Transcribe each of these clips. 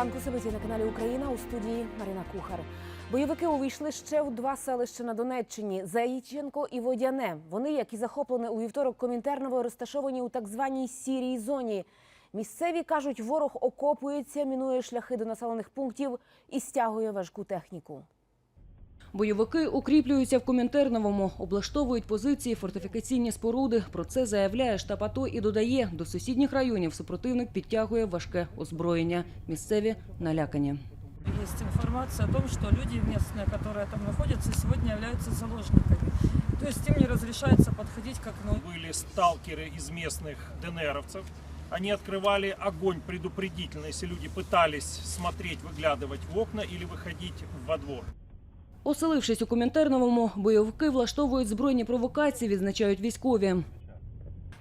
ранку собиті на каналі Україна у студії Марина Кухар. Бойовики увійшли ще в два селища на Донеччині Заїченко і Водяне. Вони, як і захоплені у вівторок Комінтерново, розташовані у так званій сірій зоні. Місцеві кажуть, ворог окопується, мінує шляхи до населених пунктів і стягує важку техніку. Бойовики укріплюються в Комінтерновому, облаштовують позиції, фортифікаційні споруди. Про це заявляє штаб АТО і додає, до сусідніх районів супротивник підтягує важке озброєння. Місцеві налякані. Есть информация о том, что люди местные, которые там находятся, сегодня являются заложниками. То есть им не разрешается подходить к окну. были сталкеры из местных ДНРовцев. Они открывали огонь предупредительно, если люди пытались смотреть, выглядывать в окна или выходить во двор. Оселившись у Комінтерновому, бойовики влаштовують збройні провокації, відзначають військові.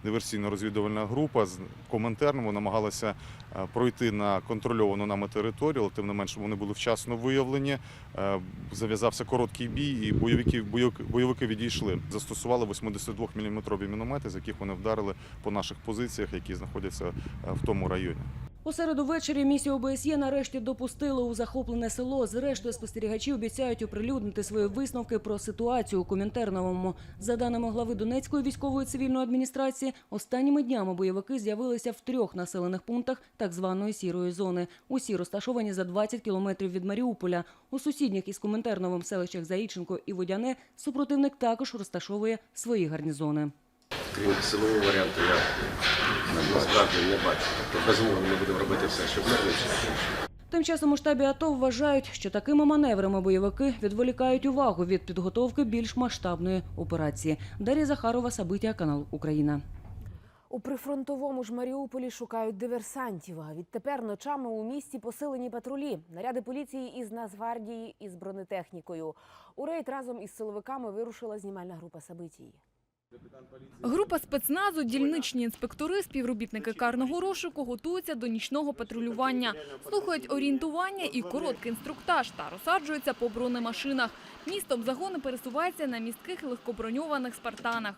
Диверсійно-розвідувальна група з Коминтерному намагалася е, пройти на контрольовану нами територію, але тим не менше вони були вчасно виявлені. Е, Зав'язався короткий бій, і бойовики, бойовики відійшли. Застосували 82-мм міномети, з яких вони вдарили по наших позиціях, які знаходяться е, в тому районі. У середу ввечері місію ОБСЄ нарешті допустили у захоплене село. Зрештою, спостерігачі обіцяють оприлюднити свої висновки про ситуацію у Комінтерновому. За даними глави Донецької військової цивільної адміністрації, останніми днями бойовики з'явилися в трьох населених пунктах так званої сірої зони. Усі розташовані за 20 кілометрів від Маріуполя. У сусідніх із Комінтерновим селищах Заїченко і Водяне супротивник також розташовує свої гарнізони. Крім силового варіанту, я насправді не бачу. Тобто, безумовно, ми будемо робити все, щоб мирно все. Тим часом у штабі АТО вважають, що такими маневрами бойовики відволікають увагу від підготовки більш масштабної операції. Дар'я Захарова, Сабиття, канал Україна. У прифронтовому ж Маріуполі шукають диверсантів. А відтепер ночами у місті посилені патрулі, наряди поліції із Нацгвардії із бронетехнікою. У рейд разом із силовиками вирушила знімальна група Сабитії. Група спецназу, дільничні інспектори, співробітники карного розшуку готуються до нічного патрулювання, слухають орієнтування і короткий інструктаж та розсаджуються по бронемашинах. Містом загони пересуваються на містких легкоброньованих спартанах.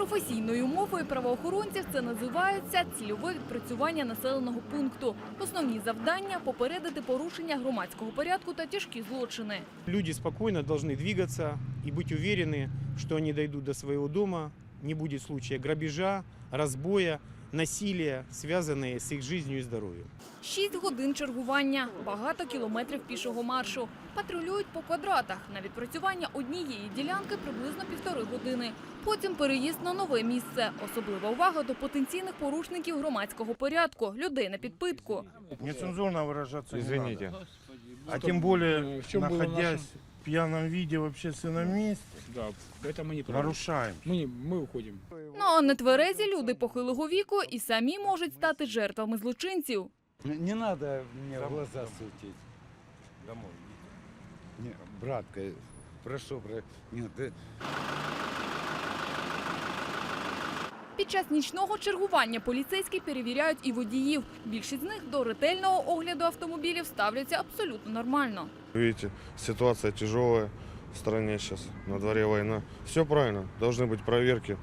Професійною мовою правоохоронців це називається цільове відпрацювання населеного пункту. Основні завдання – попередити порушення громадського порядку та тяжкі злочини. Люди спокойно должны двигаться и быть уверены, что они дойдут до своего дома, не будет случая грабежа, разбоя, насилия, связанные с их жизнью и здоровьем. Шість годин чергування, багато кілометрів пішого маршу. Патрулюють по квадратах. На відпрацювання однієї ділянки приблизно півтори години. Потім переїзд на нове місце. Особлива увага до потенційних порушників громадського порядку, людей на підпитку. Нецензурно выражаться Извините. не надо. А тем более, В чем было находясь в пьяном виде в общественном месте, Да, это мы не правы. нарушаем. Мы, не- мы уходим. Ну а нетверезі люди похилого віку і самі можуть стати жертвами злочинців. Не надо мне в глаза светить. Домой. Не, братка, прошу, бра- Нет, ты Під час нічного чергування поліцейські перевіряють і водіїв. Більшість з них до ретельного огляду автомобілів ставляться абсолютно нормально. Видите, ситуация тяжелая в стране сейчас, на дворе война. Все правильно, должны быть проверки.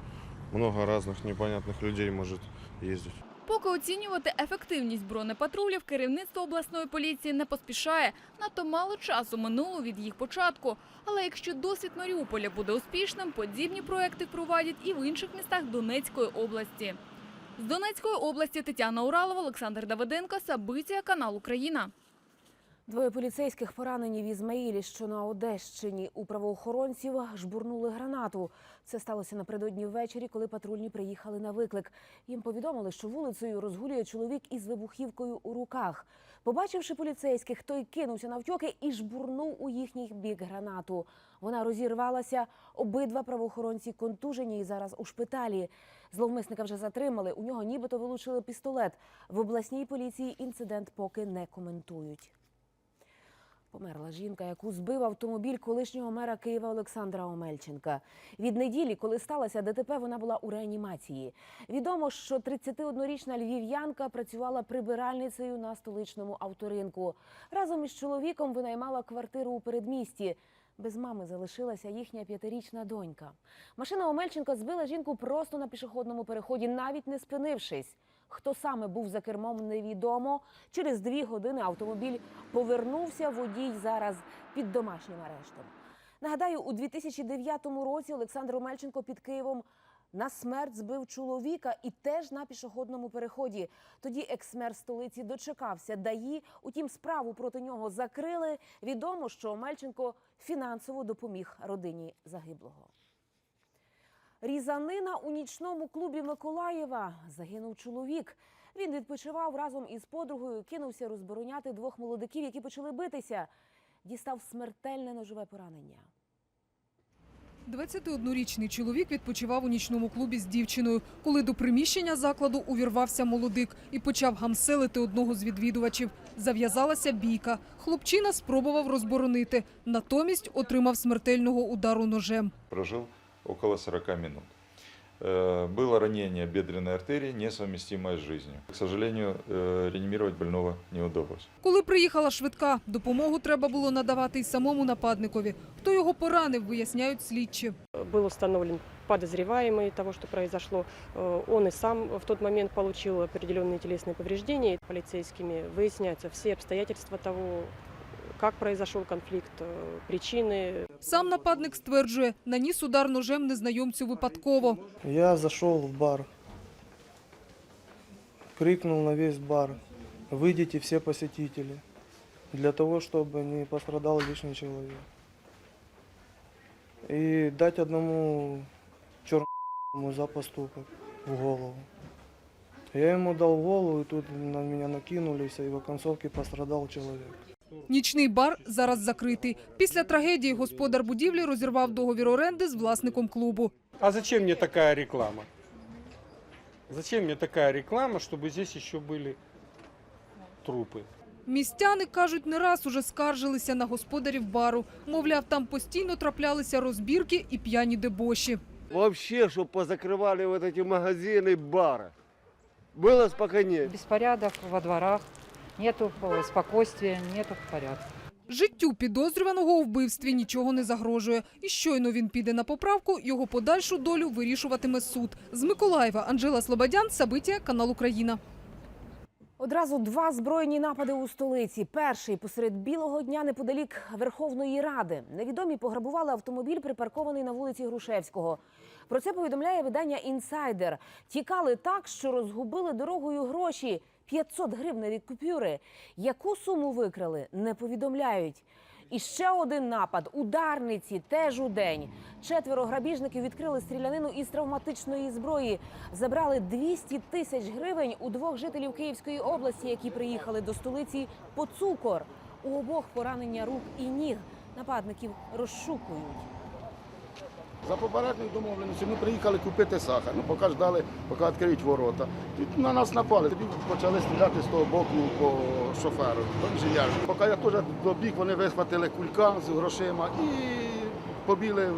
Много разных непонятных людей может ездить. Поки оцінювати ефективність бронепатрулів, керівництво обласної поліції не поспішає. Надто мало часу минуло від їх початку. Але якщо досвід Маріуполя буде успішним, подібні проекти впровадять і в інших містах Донецької області. З Донецької області Тетяна Уралова, Олександр Давиденко, Сабиція, канал Україна. Двоє поліцейських поранені в Ізмаїлі, що на Одещині. У правоохоронців жбурнули гранату. Це сталося напередодні ввечері, коли патрульні приїхали на виклик. Їм повідомили, що вулицею розгулює чоловік із вибухівкою у руках. Побачивши поліцейських, той кинувся навтьоки і жбурнув у їхній бік гранату. Вона розірвалася. Обидва правоохоронці контужені і зараз у шпиталі. Зловмисника вже затримали. У нього нібито вилучили пістолет. В обласній поліції інцидент поки не коментують. Померла жінка, яку збив автомобіль колишнього мера Києва Олександра Омельченка. Від неділі, коли сталося ДТП, вона була у реанімації. Відомо, що 31-річна львів'янка працювала прибиральницею на столичному авторинку. Разом із чоловіком винаймала квартиру у передмісті. Без мами залишилася їхня п'ятирічна донька. Машина Омельченка збила жінку просто на пішохідному переході, навіть не спинившись. Хто саме був за кермом, невідомо. Через дві години автомобіль повернувся. Водій зараз під домашнім арештом. Нагадаю, у 2009 році Олександр Омельченко під Києвом на смерть збив чоловіка і теж на пішохідному переході. Тоді екс-мер столиці дочекався ДАІ. Утім, справу проти нього закрили. Відомо, що Омельченко фінансово допоміг родині загиблого. Різанина у нічному клубі Миколаєва загинув чоловік. Він відпочивав разом із подругою, кинувся розбороняти двох молодиків, які почали битися. Дістав смертельне ножове поранення. 21-річний чоловік відпочивав у нічному клубі з дівчиною, коли до приміщення закладу увірвався молодик і почав гамселити одного з відвідувачів. Зав'язалася бійка. Хлопчина спробував розборонити, натомість отримав смертельного удару ножем. Прожил около 40 минут. Э, Было ранение бедренной артерии, несовместимое с жизнью. К сожалению, э, реанимировать больного не удалось. Коли приїхала швидка, допомогу треба було надавати й самому нападникові. Хто його поранив, виясняють слідчі. Был установлен подозреваемый того, что произошло. Э, Он и сам в тот момент получил определенные телесные повреждения. Полицейскими выясняются все обстоятельства того, как произошел конфликт, э, причины. Сам нападник стверджує, наніс удар ножем незнайомцю випадково. Я зашел в бар, крикнул на весь бар, выйдите все посетители, для того, чтобы не пострадал лишний человек. И дать одному черному за поступок в голову. Я ему дал в голову, и тут на меня накинулись, и в оконцовке пострадал человек. Нічний бар зараз закритий. Після трагедії господар будівлі розірвав договір оренди з власником клубу. А зачем мне такая реклама? Зачем мне такая реклама, чтобы здесь еще были трупы? Містяни кажуть, не раз уже скаржилися на господарів бару. Мовляв, там постійно траплялися розбірки і п'яні дебоші. Вообще, чтобы позакрывали вот эти магазины, бары. Было спокойнее. Беспорядок во дворах, нету э, спокойствия, нету порядка. Життю підозрюваного у вбивстві нічого не загрожує. І щойно він піде на поправку, його подальшу долю вирішуватиме суд. З Миколаєва Анжела Слободян, Сабиття, канал Україна. Одразу два збройні напади у столиці. Перший посеред білого дня неподалік Верховної Ради. Невідомі пограбували автомобіль, припаркований на вулиці Грушевського. Про це повідомляє видання Інсайдер. Тікали так, що розгубили дорогою гроші 500 гривневі купюри. Яку суму викрали, не повідомляють. І ще один напад у Дарниці теж у день. Четверо грабіжників відкрили стрілянину із травматичної зброї. Забрали 200 тисяч гривень у двох жителів Київської області, які приїхали до столиці по цукор. У обох поранення рук і ніг. Нападників розшукують. За попередньою домовленістю ми приїхали купити сахар. Ну, поки ждали, поки відкриють ворота. І на нас напали. Тоді почали стріляти з того боку по шоферу, інженеру. Поки я теж добіг, вони вихватили кулька з грошима і побіли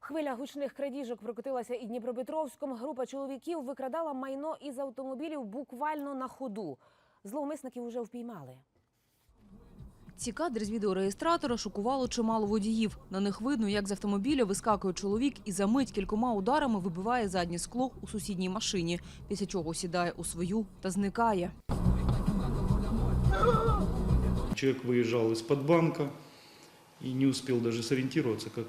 Хвиля гучних крадіжок прокотилася і Дніпропетровськом. Група чоловіків викрадала майно із автомобілів буквально на ходу. Зловмисників уже впіймали. Ці кадри з відеореєстратора шокувало чимало водіїв. На них видно, як з автомобіля вискакує чоловік і за мить кількома ударами вибиває заднє скло у сусідній машині, після чого сідає у свою та зникає. Человек выезжал из-под банка и не успел даже сориентироваться, как,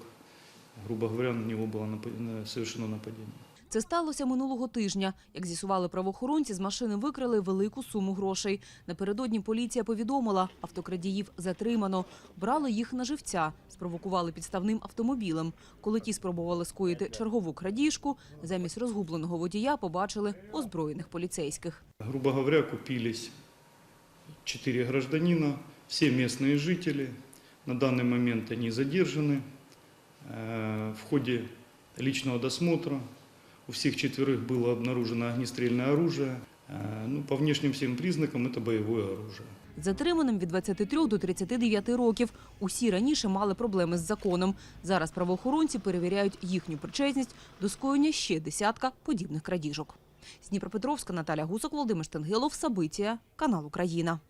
грубо говоря, на было напа- совершено нападение. Це сталося минулого тижня. Як з'ясували правоохоронці, з машини викрали велику суму грошей. Напередодні поліція повідомила, автокрадіїв затримано. Брали їх на живця, спровокували підставним автомобілем. Коли ті спробували скоїти чергову крадіжку, замість розгубленого водія побачили озброєних поліцейських. Грубо говоря, купились четыре гражданина, все местные жители. На данный момент они задержаны. Э, В ходе личного досмотра у всех четверых было обнаружено огнестрельное оружие. Э, Ну, по внешним всем признакам это боевое оружие. Затриманим від 23 до 39 років. Усі раніше мали проблеми з законом. Зараз правоохоронці перевіряють їхню причетність до скоєння ще десятка подібних крадіжок. З Дніпропетровська Наталя Гусак, Володимир Штангелов, Сабитія, канал Україна.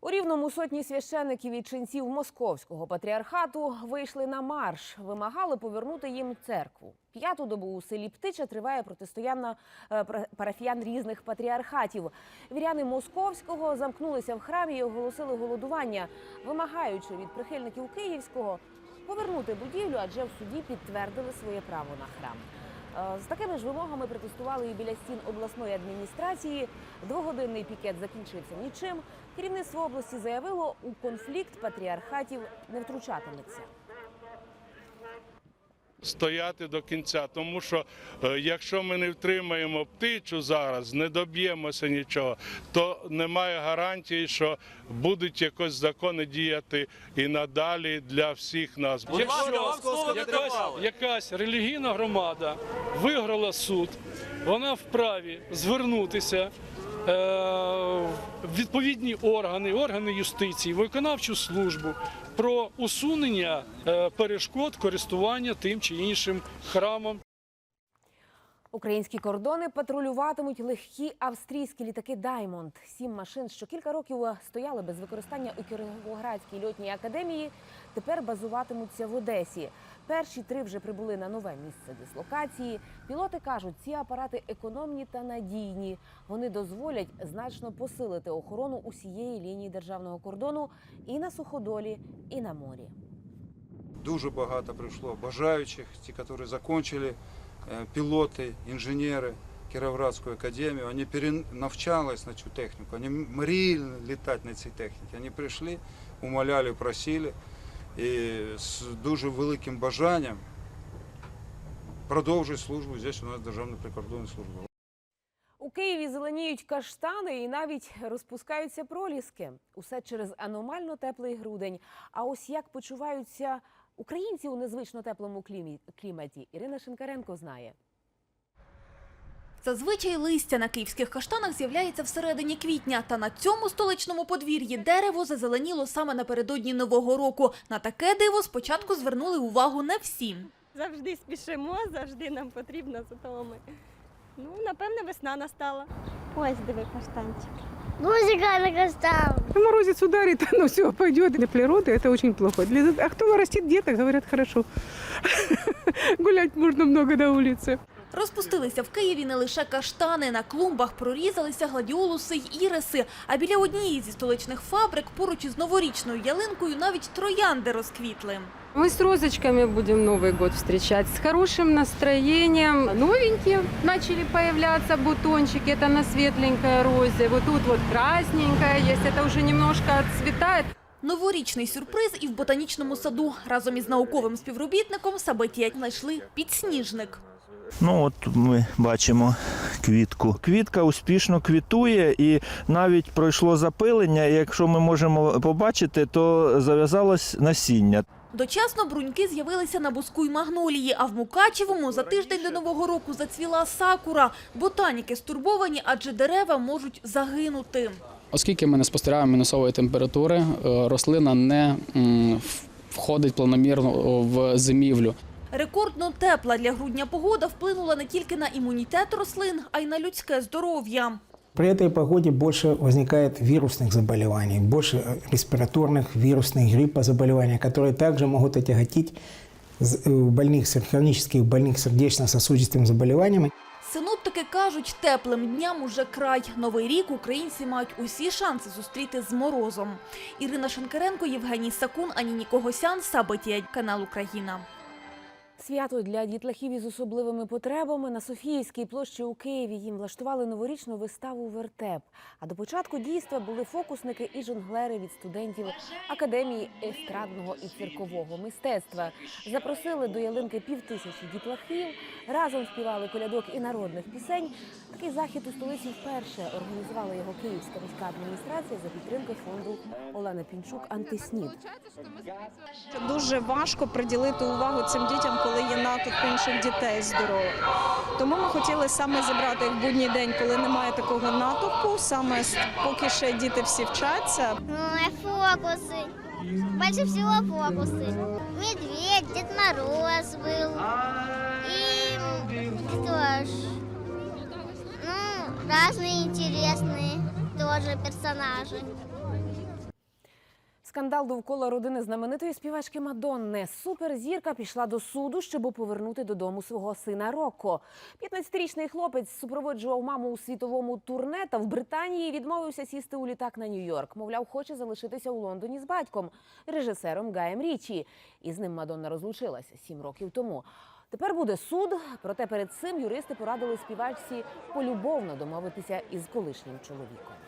У рівному сотні священиків і ченців московського патріархату вийшли на марш, вимагали повернути їм церкву. П'яту добу у селі Птича триває протистояння е, парафіян різних патріархатів. Віряни московського замкнулися в храмі і оголосили голодування, вимагаючи від прихильників київського повернути будівлю, адже в суді підтвердили своє право на храм. Е, З такими ж вимогами протестували і біля стін обласної адміністрації. Двогодинний пікет закінчився нічим. Керівництво області заявило, у конфлікт патріархатів не втручатиметься. Стояти до кінця. Тому що е, якщо ми не втримаємо птичу зараз, не доб'ємося нічого, то немає гарантії, що будуть якось закони діяти і надалі для всіх нас. Якщо якась, якась релігійна громада виграла суд, вона вправі звернутися відповідні органи, органи юстиції, виконавчу службу про усунення е, перешкод користування тим чи іншим храмом. Українські кордони патрулюватимуть легкі австрійські літаки Даймонд. Сім машин, що кілька років стояли без використання у Кіровоградській льотній академії, тепер базуватимуться в Одесі. Перші три вже прибули на нове місце дислокації. Пілоти кажуть, ці апарати економні та надійні. Вони дозволять значно посилити охорону усієї лінії державного кордону і на суходолі, і на морі. Дуже багато прийшло бажаючих, ті, які закінчили, е, пілоти, інженери Кіровоградської академії, вони перенавчались на цю техніку, вони мріяли літати на цій техніці. Вони прийшли, умоляли, просили і з дуже великим бажанням продовжують службу здесь у нас Державна прикордонна служба. У Києві зеленіють каштани і навіть розпускаються проліски. Усе через аномально теплий грудень. А ось як почуваються українці у незвично теплому кліматі, Ірина Шинкаренко знає. Зазвичай листя на київських каштанах з'являється всередині квітня. Та на цьому столичному подвір'ї дерево зазеленіло саме напередодні Нового року. На таке диво спочатку звернули увагу не всі. Завжди спішимо, завжди нам потрібно, зато ми. Ну, напевне, весна настала. Ось диви каштанчик. Музыка на каштан. Морозец ударит, оно все пойдет. Для природы это очень плохо. Для... А кто растит деток, говорят, хорошо. Гулять можно много на улице. Розпустилися в Києві не лише каштани. На клумбах прорізалися гладіолуси й іриси. А біля однієї зі столичних фабрик поруч із новорічною ялинкою навіть троянди розквітли. Мы с розочками будем Новый год встречать, с хорошим настроением. Новенькие начали появляться бутончики, это на светленькой розе. Вот тут вот красненькая есть, это уже немножко отцветает. Новорічний сюрприз і в ботанічному саду. Разом із науковим співробітником Сабетія знайшли підсніжник. Ну от ми бачимо квітку. Квітка успішно квітує і навіть пройшло запилення. І якщо ми можемо побачити, то зав'язалось насіння. Дочасно бруньки з'явилися на буску й магнолії, а в Мукачевому за тиждень до Нового року зацвіла сакура. Ботаніки стурбовані, адже дерева можуть загинути. Оскільки ми не спостерігаємо мінусової температури, е, рослина не входить планомірно в зимівлю. Рекордно тепла для грудня погода вплинула не тільки на імунітет рослин, а й на людське здоров'я. При этой погоде больше возникает вирусных заболеваний, больше э, респираторных, вирусных, гриппозаболеваний, которые также могут отяготить з- э, больных, с хронических больных сердечно-сосудистыми заболеваниями. Синоптики кажуть, теплим дням уже край. Новий рік українці мають усі шанси зустріти з морозом. Ірина Шенкаренко, Євгеній Сакун, Аніні Когосян, Сабитія, канал Україна. Свято для дітлахів із особливими потребами на Софіївській площі у Києві їм влаштували новорічну виставу Вертеп. А до початку дійства були фокусники і жонглери від студентів академії естрадного і циркового мистецтва. Запросили до ялинки півтисячі дітлахів. Разом співали колядок і народних пісень. Такий захід у столиці вперше організувала його Київська міська адміністрація за підтримки фонду Олени Пінчук Антиснід. Дуже важко приділити увагу цим дітям, коли є натовп інших дітей здорових. Тому ми хотіли саме зібрати їх в будній день, коли немає такого натовпу, саме с- поки ще діти всі вчаться. Ой, фокусы. Больше всего фокусы. Медведь, Дед Мороз был. И кто ж? Ну, разные интересные тоже персонажи. Скандал довкола родини знаменитої співачки Мадонни. Суперзірка пішла до суду, щоб повернути додому свого сина Рокко. 15-річний хлопець супроводжував маму у світовому турне та в Британії відмовився сісти у літак на Нью-Йорк. Мовляв, хоче залишитися у Лондоні з батьком, режисером Гаєм Річі. І з ним Мадонна розлучилася сім років тому. Тепер буде суд, проте перед цим юристи порадили співачці полюбовно домовитися із колишнім чоловіком.